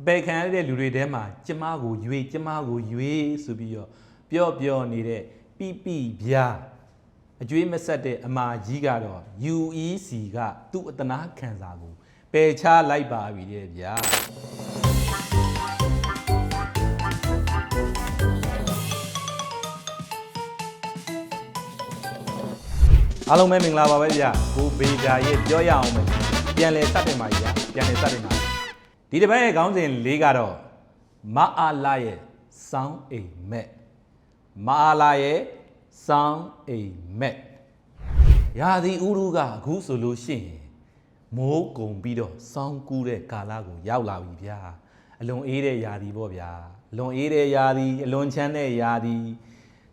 အပေခံရတဲ့လူတွေထဲမှာကျမကိုရွေကျမကိုရွေဆိုပြီးတော့ပြော့ပြော့နေတဲ့ပိပိဗျာအကျွေးမဆက်တဲ့အမာကြီးကတော့ UEC ကသူ့အတနာခံစာကိုပယ်ချလိုက်ပါပြီတဲ့ဗျာအားလုံးပဲမင်္ဂလာပါပဲဗျာကိုဘေဒါရဲ့ပြောရအောင်မယ်ပြန်လဲစတင်ပါဗျာပြန်လဲစတင်ပါ ဒီတစ်ပတ်ရဲ့ခေါင်းစဉ်လေးကတော့မအားလာရဲ့စောင်းအိမ်မက်မအားလာရဲ့စောင်းအိမ်မက်ရာသီဥတုကအခုဆိုလို့ရှိရင်မိုးကုံပြီးတော့စောင်းကူးတဲ့ကာလကိုရောက်လာပြီဗျာအလွန်အေးတဲ့ရာသီပေါ့ဗျာအလွန်အေးတဲ့ရာသီအလွန်ချမ်းတဲ့ရာသီ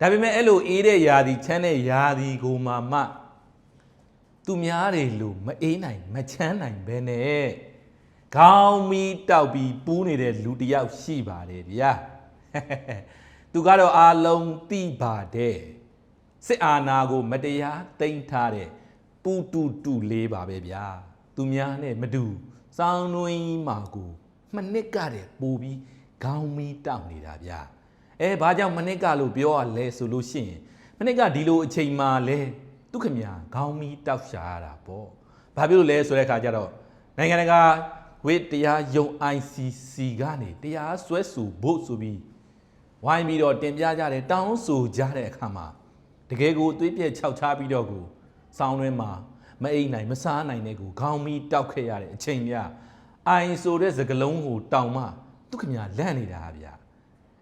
ဒါပေမဲ့အဲ့လိုအေးတဲ့ရာသီချမ်းတဲ့ရာသီကိုမှမှသူများတွေလို့မအေးနိုင်မချမ်းနိုင်ပဲနဲ့ ခေါင်းမီတောက်ပြီးပူးနေတဲ့လူတစ်ယောက်ရှိပါတယ်ဗျာသူကတော့အာလုံးတိပါတယ်စစ်အာဏာကို မတရားတိမ့်ထားတဲ့ပူတူတူလေးပါပဲဗျာသူများနဲ့မတူစောင်းနှွင်းမာကိုမနစ်ကတဲ့ပူပြီးခေါင်းမီတောက်နေတာဗျာအဲဘာကြောင့်မနစ်ကလို့ပြောရလဲဆိုလို့ရှိရင်မနစ်ကဒီလိုအချိန်မှလဲဒုက္ခမြာခေါင်းမီတောက်ရှာရတာပေါ့။ဘာဖြစ်လို့လဲဆိုတဲ့အခါကျတော့နိုင်ငံတကာ ဝိတရားယုံ ICC ကနေတရားစွဲဆိုဖို့ဆိုပြီးဝိုင်းပြီးတော့တင်ပြကြတယ်တောင်းဆိုကြတဲ့အခါမှာတကယ်ကိုအသွေးပြက်ခြောက်ချပြီးတော့ကိုစောင်းတွင်းမှာမအိမ်နိုင်မစားနိုင်တဲ့ကိုခေါင်းမီတောက်ခဲ့ရတဲ့အချိန်များအိုင်ဆိုတဲ့စကလုံးကိုတောင်မှဒုက္ခမြာလန့်နေတာဗျာ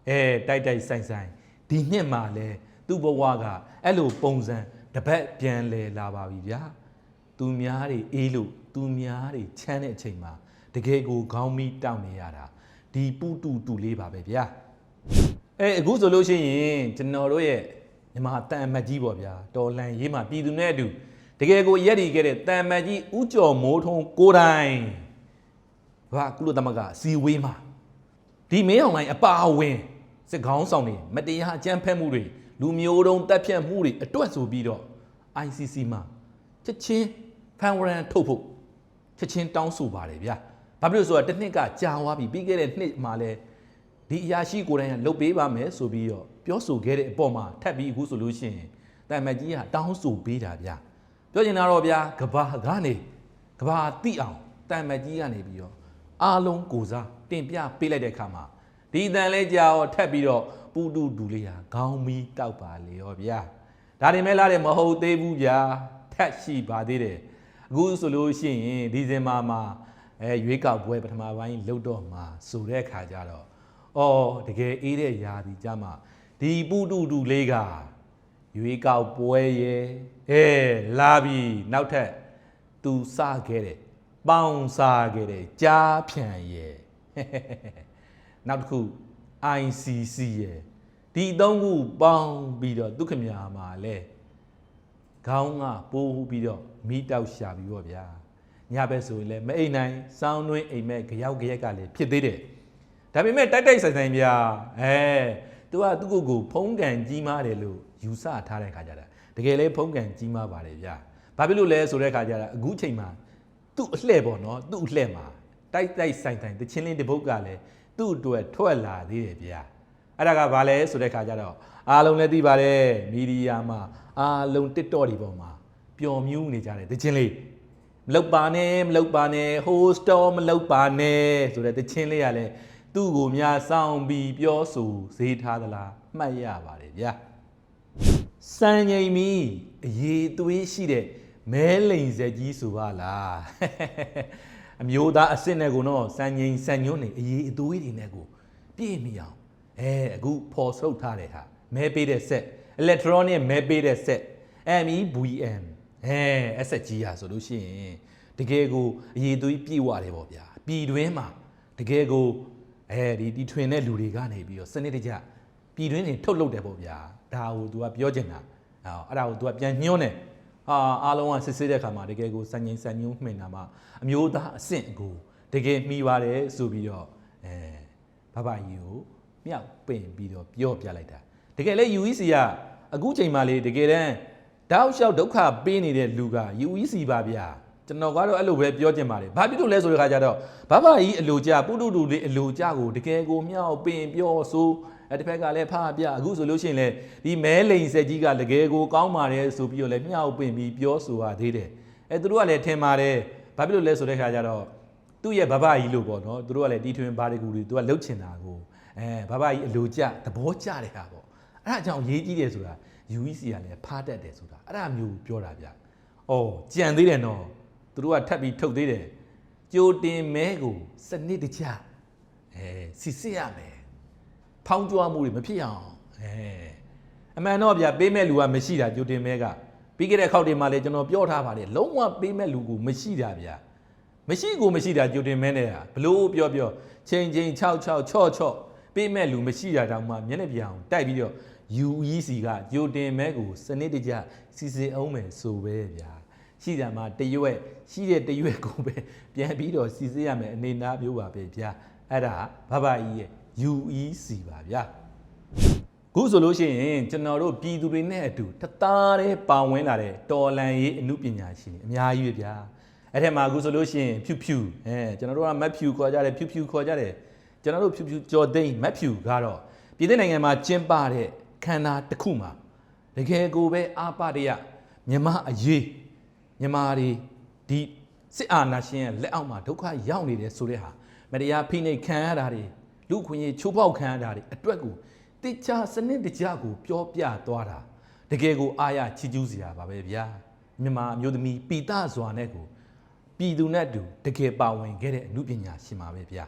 အဲတိုက်တိုက်ဆိုင်ဆိုင်ဒီနှစ်မှာလဲသူ့ဘဝကအဲ့လိုပုံစံတစ်ပတ်ပြန်လဲလာပါပြီဗျာသူများတွေအေးလို့သူများတွေချမ်းတဲ့အချိန်မှာ တကယ်ကိုခေါင်းမီတောက်နေရတာဒီပူတူတူလေးပါပဲဗျာအဲအခုဆိုလို့ရှိရင်ကျွန်တော်တို့ရဲ့ညီမတန်အမတ်ကြီးပေါ့ဗျာတော်လန်ရေးမှာပြည်သူနဲ့အတူတကယ်ကိုရက်တည်ခဲ့တဲ့တန်အမတ်ကြီးဥကျော်မိုးထုံးကိုယ်တိုင်ဘာကုလသမဂ္ဂအစီအဝေးမှာဒီမင်းအောင်လိုင်းအပါအဝင်စစ်ကောင်းဆောင်တွေမတရားအကြမ်းဖက်မှုတွေလူမျိုးတုံးတပ်ဖြတ်မှုတွေအတွက်ဆိုပြီးတော့ ICC မှာချက်ချင်းဖန်ဝရန်ထုတ်ဖို့ချက်ချင်းတောင်းဆိုပါတယ်ဗျာ။ ဘာဖြစ်လို့လဲဆိုတော့တစ်နှစ်ကကြာသွားပြီပြီးခဲ့တဲ့နှစ်မှာလဲဒီအရာရှိကိုယ်တိုင်ကလုတ်ပေးပါမယ်ဆိုပြီးတော့ပြောဆိုခဲ့တဲ့အပေါ်မှာထပ်ပြီးအခုဆိုလို့ရှိရင်တန်မတ်ကြီးကတောင်းဆိုပေးတာဗျာ။ပြောချင်တာတော့ဗျာကဘာကနေကဘာတိအောင်တန်မတ်ကြီးကနေပြီးတော့အားလုံးကိုစားတင်ပြပေးလိုက်တဲ့အခါမှာဒီအတန်လဲကြာတော့ထပ်ပြီးတော့ပူတူတူလေးဟာခေါင်းမီတောက်ပါလေရောဗျာဒါတွေမဲ့လားတဲ့မဟုတ်သေးဘူးဗျာထက်ရှိပါသေးတယ်အခုဆိုလို့ရှိရင်ဒီဇင်ဘာမှာ အဲရွေးကောက်ပွဲပထမပိုင်းလုတ်တော့မှာဆိုတဲ့အခါကျတော့အော်တကယ်အေးတဲ့ຢာဒီကြမှာဒီပူတူတူလေးကရွေးကောက်ပွဲရဲ့အဲလာပြီနောက်ထပ်သူစခဲ့တယ်ပေါင်စားခဲ့တယ်ကြားဖြန်ရဲ့နောက်တစ်ခု ICC ရဲ့ဒီသုံးခုပေါင်းပြီးတော့ဒုက္ခမြာမှာလဲခေါင်းကပိုးပြီးတော့မိတောက်ရှာပြီးတော့ဗျာ ညဘက်ဆိုရင်လဲမအိမ်နိုင်စောင်းနှွင်းအိမ်မက်ကြောက်ကြရက်ကလည်းဖြစ်သေးတယ်ဒါပေမဲ့တိုက်တိုက်ဆိုင်ဆိုင်ဗျာအဲသူကသူ့ကိုယ်ကိုဖုံးကန်ကြီးမားတယ်လို့ယူဆထားတဲ့ခါကြတာတကယ်လဲဖုံးကန်ကြီးမားပါတယ်ဗျာဘာဖြစ်လို့လဲဆိုတဲ့ခါကြတာအခုချိန်မှာသူ့အလှဲ့ပေါ့နော်သူ့အလှဲ့မှာတိုက်တိုက်ဆိုင်ဆိုင်တချင်းလင်းတစ်ပုတ်ကလည်းသူ့အတွက်ထွက်လာသေးတယ်ဗျာအဲ့ဒါကဘာလဲဆိုတဲ့ခါကျတော့အားလုံးလည်းသိပါတယ်မီဒီယာမှာအားလုံး TikTok တွေပေါ်မှာပျော်မြူးနေကြတယ်တချင်းလေး မလောက်ပါနဲ့မလောက်ပါနဲ့ host တော့မလောက်ပါနဲ့ဆိုတဲ့တချင်းလေးကလည်းသူ့ကိုများစောင်းပြီးပြောဆိုဈေးထားသလားမှတ်ရပါတယ်ဗျာစံချိန်မီအရေးသွေးရှိတဲ့မဲလိန်ဆက်ကြီးဆိုပါလားအမျိုးသားအစ်စ်နဲ့ကိုတော့စံချိန်စံညွန်းနေအရေးအသွေးတွေနဲ့ကိုပြည့်မိအောင်အဲအခုဖော်ထုတ်ထားတဲ့ဟာမဲပေးတဲ့ဆက် electronic မဲပေးတဲ့ဆက် MEVM အဲအဆက်ကြီးဟာဆိုလို့ရှိရင်တကယ်ကိုအရေးသွေးပြည့်ဝတယ်ပေါ့ဗျာပြည်တွင်းမှာတကယ်ကိုအဲဒီဒီထွင်တဲ့လူတွေကနေပြီးတော့စနစ်တကျပြည်တွင်းနေထုတ်လုပ်တယ်ပေါ့ဗျာဒါကို तू ကပြောချင်တာအဲ့ဒါကို तू ကပြန်ညှိုးနေဟာအားလုံးကစစ်စစ်တဲ့ခါမှာတကယ်ကိုစံငိမ့်စံညုံမှင်တာမှာအမျိုးသားအဆင့်ကိုတကယ်မှီပါတယ်ဆိုပြီးတော့အဲဘဘကြီးကိုမြောက်ပင်ပြီးတော့ပြောပြလိုက်တာတကယ်လဲ UEC ကအခုချိန်မှလေတကယ်တမ်း တောက်လျှောက်ဒုက္ခပေးနေတဲ့လူက UEC ပါဗျာကျွန်တော်ကတော့အဲ့လိုပဲပြောချင်ပါတယ်ဘာဖြစ်လို့လဲဆိုတဲ့ခါကျတော့ဘဘကြီးအလိုကြပုတုတုလေးအလိုကြကိုတကယ်ကိုမြောက်ပင်ပြောဆိုအဲ့တစ်ဖက်ကလည်းဖားပြအခုဆိုလို့ရှိရင်လေဒီမဲလိန်ဆက်ကြီးကတကယ်ကိုကောင်းပါတယ်ဆိုပြီးတော့လည်းမြောက်ပင်ပြီးပြောဆိုရသေးတယ်အဲ့သူတို့ကလည်းထင်ပါတယ်ဘာဖြစ်လို့လဲဆိုတဲ့ခါကျတော့သူ့ရဲ့ဘဘကြီးလို့ပေါ့နော်သူတို့ကလည်းတီထွင်ဘာတွေကူတွေသူကလှုပ်ချင်တာကိုအဲဘဘကြီးအလိုကြသဘောကျတဲ့ဟာပေါ့အဲ့ဒါကြောင့်ရေးကြည့်တယ်ဆိုတာ UEC ကလည်းဖားတတ်တယ်ဆိုတာအဲ့ဒါမျိုးပြောတာဗျ။အော်ကြံသေးတယ်နော်။သူတို့ကထပ်ပြီးထုတ်သေးတယ်။ကြိုတင်မဲကိုစနစ်တကျအဲစစ်စစ်ရမယ်။ဖောင်းကြွားမှုတွေမဖြစ်အောင်အဲအမှန်တော့ဗျပေးမဲ့လူကမရှိတာကြိုတင်မဲကပြီးခဲ့တဲ့ခောက်တွေမှာလည်းကျွန်တော်ပြောထားပါတယ်လုံးဝပေးမဲ့လူကိုမရှိတာဗျ။မရှိကိုမရှိတာကြိုတင်မဲနေတာဘလို့ပြောပြောချိန်ချိန်6 6 6 6ပေးမဲ့လူမရှိတာတောင်မှမျက်နှာပြောင်တိုက်ပြီးတော့ UEC ကကြိုတင်မဲကိုစနစ်တကျစီစဉ်အောင်မယ်ဆိုပဲဗျာရှိတယ်မှာတရွက်ရှိတဲ့တရွက်ကိုပဲပြန်ပြီးတော့စီစဉ်ရမယ်အနေနာမျိုးပါပဲဗျာအဲ့ဒါဘဘကြီးရဲ့ UEC ပါဗျာခုဆိုလို့ရှိရင်ကျွန်တော်တို့ပြည်သူတွေနဲ့အတူတသားတည်းပါဝင်လာတဲ့တော်လန်ရေးအမှုပညာရှင်တွေအများကြီးပဲဗျာအဲ့ထက်မှာအခုဆိုလို့ရှိရင်ဖြူဖြူအဲကျွန်တော်တို့ကမက်ဖြူခေါ်ကြတယ်ဖြူဖြူခေါ်ကြတယ်ကျွန်တော်တို့ဖြူဖြူကြော်သိန်းမက်ဖြူကတော့ပြည်တဲ့နိုင်ငံမှာကျင်းပတဲ့ ခန္ဓာတစ်ခုမှာတကယ်ကိုပဲအာပတရမြမအရေးမြမတွေဒီစစ်အာဏာရှင်ရဲ့လက်အောက်မှာဒုက္ခရောက်နေတယ်ဆိုတဲ့ဟာမတရားဖိနှိပ်ခံရတာတွေလူခွင့်ရေးချိုးဖောက်ခံရတာတွေအတွက်ကိုတိကျစနစ်တကျကိုပြောပြသွားတာတကယ်ကိုအာရချီးကျူးစရာပါပဲဗျာမြန်မာအမျိုးသမီးပီတစွာနဲ့ကိုပြည်သူနဲ့အတူတကယ်ပါဝင်ခဲ့တဲ့အမှုပညာရှင်ပါပဲဗျာ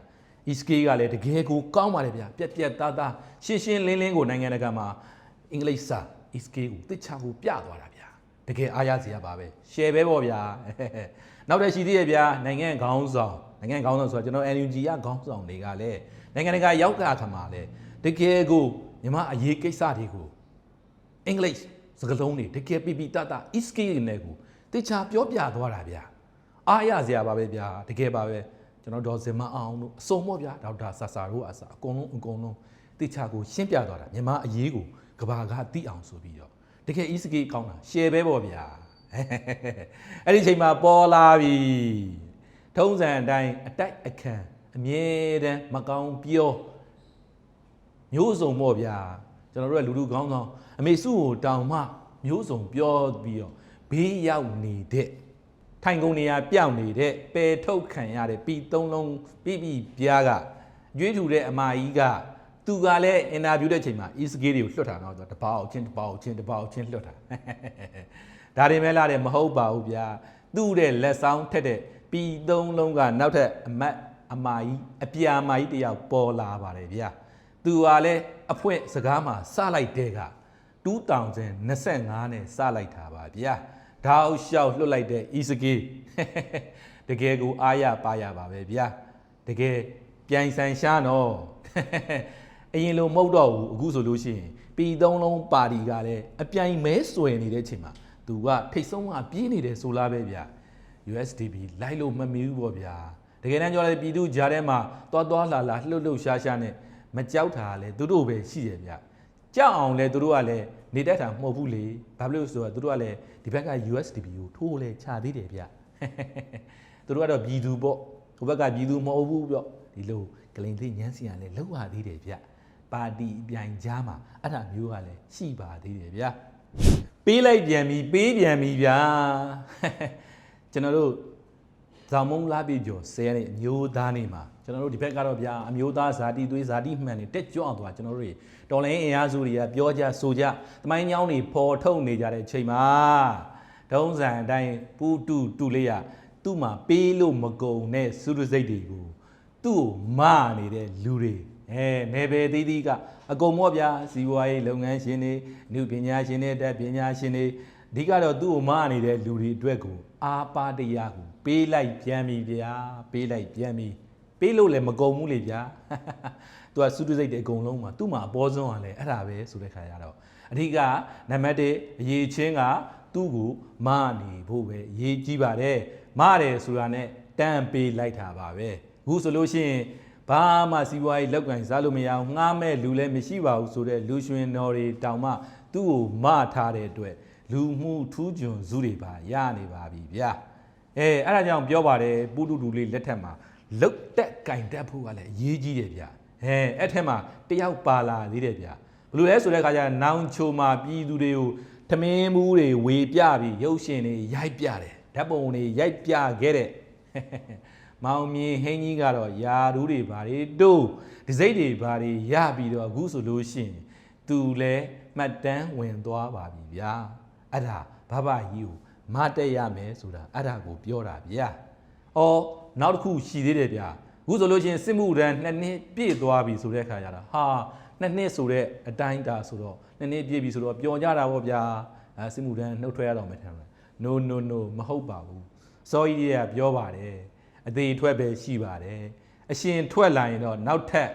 ESK ကလည်းတကယ်ကိုကောင်းပါတယ်ဗျာပြက်ပြက်သားသားရှင်းရှင်းလင်းလင်းကိုနိုင်ငံတကာမှာအင်္ဂလိပ်စာ ESK ကိုသိချကိုပြသွားတာဗျာတကယ်အားရစရာပါပဲ share ပဲပေါ့ဗျာနောက်တစ်ရှိသေးရဲ့ဗျာနိုင်ငံခေါင်းဆောင်နိုင်ငံခေါင်းဆောင်ဆိုတာကျွန်တော် NUG ရခေါင်းဆောင်တွေကလည်းနိုင်ငံတကာရောက်တာခါမှာလည်းတကယ်ကိုညီမအရေးကိစ္စတွေကိုအင်္ဂလိပ်စကားလုံးတွေတကယ်ပြပြတတ ESK နဲ့ကိုသိချပြောပြသွားတာဗျာအားရစရာပါပဲဗျာတကယ်ပါပဲ ကျွန်တော်ဒေါ်စင်မအောင်တို့အစုံမော့ဗျာဒေါက်တာဆာဆာတို့အစားအကုန်လုံးအကုန်လုံးတိချကိုရှင်းပြသွားတာမြန်မာအရေးကိုကဘာကသိအောင်ဆိုပြီးတော့တကယ် ESK ကောင်းတာ share ပဲပေါ့ဗျာအဲ့ဒီချိန်မှာပေါ်လာပြီထုံးစံအတိုင်းအတိုက်အခန့်အမြဲတမ်းမကောင်းပြောမျိုးစုံပေါ့ဗျာကျွန်တော်တို့ကလူလူကောင်းကောင်းအမေစုကိုတောင်မှမျိုးစုံပြောပြီးတော့ဘေးရောက်နေတဲ့ ထိုင်ကုန်နေရာပြောင်းနေတဲ့ပယ်ထုတ်ခံရတဲ့ပြီသုံးလုံးပြီပြီပြားကရွေးထူတဲ့အမာကြီးကသူကလည်းအင်တာဗျူးတဲ့ချိန်မှာ ESK တွေကိုလွှတ်တာတော့တပောက်ချင်းတပောက်ချင်းတပောက်ချင်းလွှတ်တာဒါတွေမဲ့လာတယ်မဟုတ်ပါဘူးဗျာသူ့တဲ့လက်ဆောင်ထက်တဲ့ပြီသုံးလုံးကနောက်ထပ်အမတ်အမာကြီးအပြာမာကြီးတယောက်ပေါ်လာပါတယ်ဗျာသူကလည်းအဖွင့်စကားမှာစလိုက်တဲ့က2025နဲ့စလိုက်တာပါဗျာ ဓာတ်လျှောက်လွတ်လိုက်တဲ့ ESK တကယ်ကိုအားရပါရပါပဲဗျာတကယ်ပြိုင်ဆိုင်ရှားတော့အရင်လိုမဟုတ်တော့ဘူးအခုဆိုလို့ရှိရင်ပြည်သုံးလုံးပါတီကလည်းအပြိုင်မဲဆွယ်နေတဲ့အချိန်မှာသူကထိတ်ဆုံးကပြေးနေတယ်ဆိုလားပဲဗျာ USDP လိုက်လို့မမီဘူးပေါ့ဗျာတကယ်တမ်းကြောလည်းပြည်သူကြားထဲမှာသွားသွားလာလာလှုပ်လှုပ်ရှားရှားနဲ့မကြောက်တာလဲသူတို့ပဲရှိရဗျာကြောက်အောင်လဲသူတို့ကလည်း နေတတ်တာမဟုတ်ဘူးလေဘာဖြစ်လို့ဆိုတော့သူတို့ကလည်းဒီဘက်က USDP ကိုထိုးလဲချသေးတယ်ဗျသူတို့ကတော့ပြည်သူပေါ့ဟိုဘက်ကပြည်သူမဟုတ်ဘူးပြောဒီလိုဂလိန်သိညန်းစီရလဲလောက်ရသေးတယ်ဗျပါတီအပြိုင်ကြားမှာအဲ့ဒါမျိုးကလည်းရှိပါသေးတယ်ဗျပေးလိုက်ပြန်ပြီပေးပြန်ပြီဗျာကျွန်တော်တို့ ဇောင်မုံလာပြီကျော်ဆဲတဲ့အမျိုးသားနေမှာကျွန်တော်တို့ဒီဘက်ကတော့ဗျာအမျိုးသားဇာတိသွေးဇာတိမှန်နေတက်ကြွအောင်သွားကျွန်တော်တို့တွေတော်လိုင်းအင်အားစုတွေကပြောကြဆိုကြတမိုင်းညောင်းတွေပေါ်ထုတ်နေကြတဲ့ချိန်မှာဒုံးစံအတိုင်းပူတူတူလေးရသူ့မှာပေးလို့မကုန်တဲ့စုရစိတ်တွေကိုသူ့ကိုမနေတဲ့လူတွေအဲနယ်ပယ်သေးသေးကအကုန်မော့ဗျာစီးပွားရေးလုပ်ငန်းရှင်တွေအမှုပညာရှင်တွေတက်ပညာရှင်တွေအဓိကတော့သူ့ကိုမနေတဲ့လူတွေအတွက်ကိုအာပါတရားကိုပေးလိုက်ပြန်ပြီဗျာပေးလိုက်ပြန်ပြီပေးလို့လည်းမကုန်ဘူးလေဗျာသူကစုတုစိတ်တွေအကုန်လုံးမှာသူ့မှာအပေါ်ဆုံးကလည်းအဲ့ဒါပဲဆိုတဲ့ခါကျတော့အဓိကနံပါတ်1အရေးချင်းကသူ့ကိုမနေဖို့ပဲအရေးကြီးပါတယ်မတယ်ဆိုတာနဲ့တန်းပေးလိုက်တာပါပဲအခုဆိုလို့ရှိရင်ဘာမှစီးပွားရေးလောက်ကင်စားလို့မရအောင်ငှားမဲ့လူလည်းမရှိပါဘူးဆိုတော့လူရွှင်တော်တွေတောင်မှသူ့ကိုမထားတဲ့အတွက်လူမှုထူးချွန်စုတွေပါရနေပါပြီဗျာ အဲအဲ့ဒါကြောင့်ပြောပါတယ်ပုတုတူလေးလက်ထက်မှာလုတ်တက်ကင်တက်ဖို့ကလည်းအရေးကြီးတယ်ဗျအဲအဲ့ထက်မှာတယောက်ပါလာသေးတယ်ဗျဘလို့လဲဆိုတဲ့ခါကျနောင်ချိုမှာပြည်သူတွေကိုထမင်းမှုတွေဝေပြပြီးရုပ်ရှင်တွေရိုက်ပြတယ်ဓာတ်ပုံတွေရိုက်ပြခဲ့တဲ့မောင်မြင်ဟင်းကြီးကတော့ယာရူးတွေဘာတွေတို့ဒီစိတ်တွေဘာတွေရပြီးတော့အခုဆိုလို့ရှိရင်သူလဲမှတ်တမ်းဝင်သွားပါပြီဗျာအဲ့ဒါဘဘကြီးကို မတက်ရမယ်ဆိုတာအဲ့ဒါကိုပြောတာဗျာအော်နောက်တစ်ခုရှိသေးတယ်ဗျာအခုဆိုလို့ရှိရင်စစ်မှုရန်နှစ်နှစ်ပြည့်သွားပြီဆိုတဲ့ခါကျတော့ဟာနှစ်နှစ်ဆိုတဲ့အတိုင်းတာဆိုတော့နှစ်နှစ်ပြည့်ပြီဆိုတော့ပျော်ကြတာပေါ့ဗျာအဲစစ်မှုရန်နှုတ်ထွက်ရတော့မယ်ထင်တယ် no no no မဟုတ်ပါဘူးစောကြီးတွေကပြောပါတယ်အသေးထွက်ပဲရှိပါတယ်အရှင်ထွက်လာရင်တော့နောက်ထပ်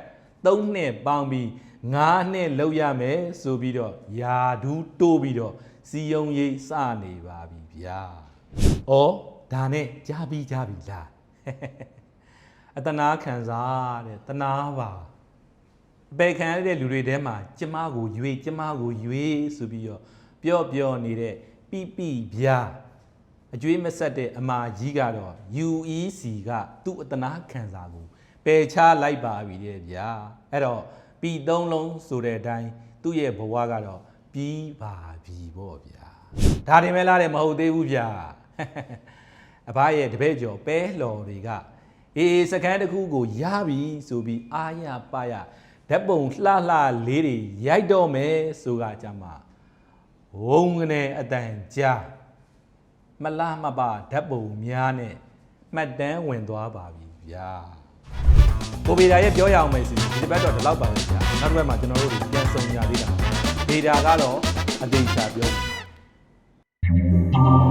3နှစ်ပေါင်းပြီး 9နှစ်လောက်ရမယ်ဆိုပြီးတော့ယာဒူးတိုးပြီးတော့စီယုံရိပ်စနေပါပြီဗျာ။ဩဒါနဲ့ကြားပြီးကြားပြီလား။အတနာခံစားတဲ့တနာပါအပေခံရတဲ့လူတွေထဲမှာကျမကိုရွေကျမကိုရွေဆိုပြီးတော့ပြော့ပြော့နေတဲ့ပိပိဗျာအကျွေးမဆက်တဲ့အမာကြီးကတော့ UEC ကသူ့အတနာခံစားကိုပယ်ချလိုက်ပါပြီတဲ့ဗျာအဲ့တော့ ပြည်သုံးလုံးဆိုတဲ့အတိုင်းသူ့ရဲ့ဘဝကတော့ပြီးပါပြီပေါ့ဗျာဒါတင်မဲ့လားတဲ့မဟုတ်သေးဘူးဗျာအဘရဲ့တပည့်ကျော်ပဲလော်တွေကအေးစကန်းတစ်ခုကိုရပြီဆိုပြီးအာရပါရဓာတ်ပုံလှလှလေးတွေရိုက်တော့မယ်ဆိုကကြမှာဝုံကနေအတန်ကြားမလားမပါဓာတ်ပုံများနဲ့မှတ်တမ်းဝင်သွားပါပြီဗျာ ကိုဗီဒါရဲ့ပြောရအောင်မယ်ဆိုရင်ဒီတစ်ပတ်တော့ဒီလောက်ပါပဲဗျာနောက်တစ်ပတ်မှာကျွန်တော်တို့တွေပြန်ဆုံရသေးတာဗီဒါကတော့အသေးချာပြောမယ်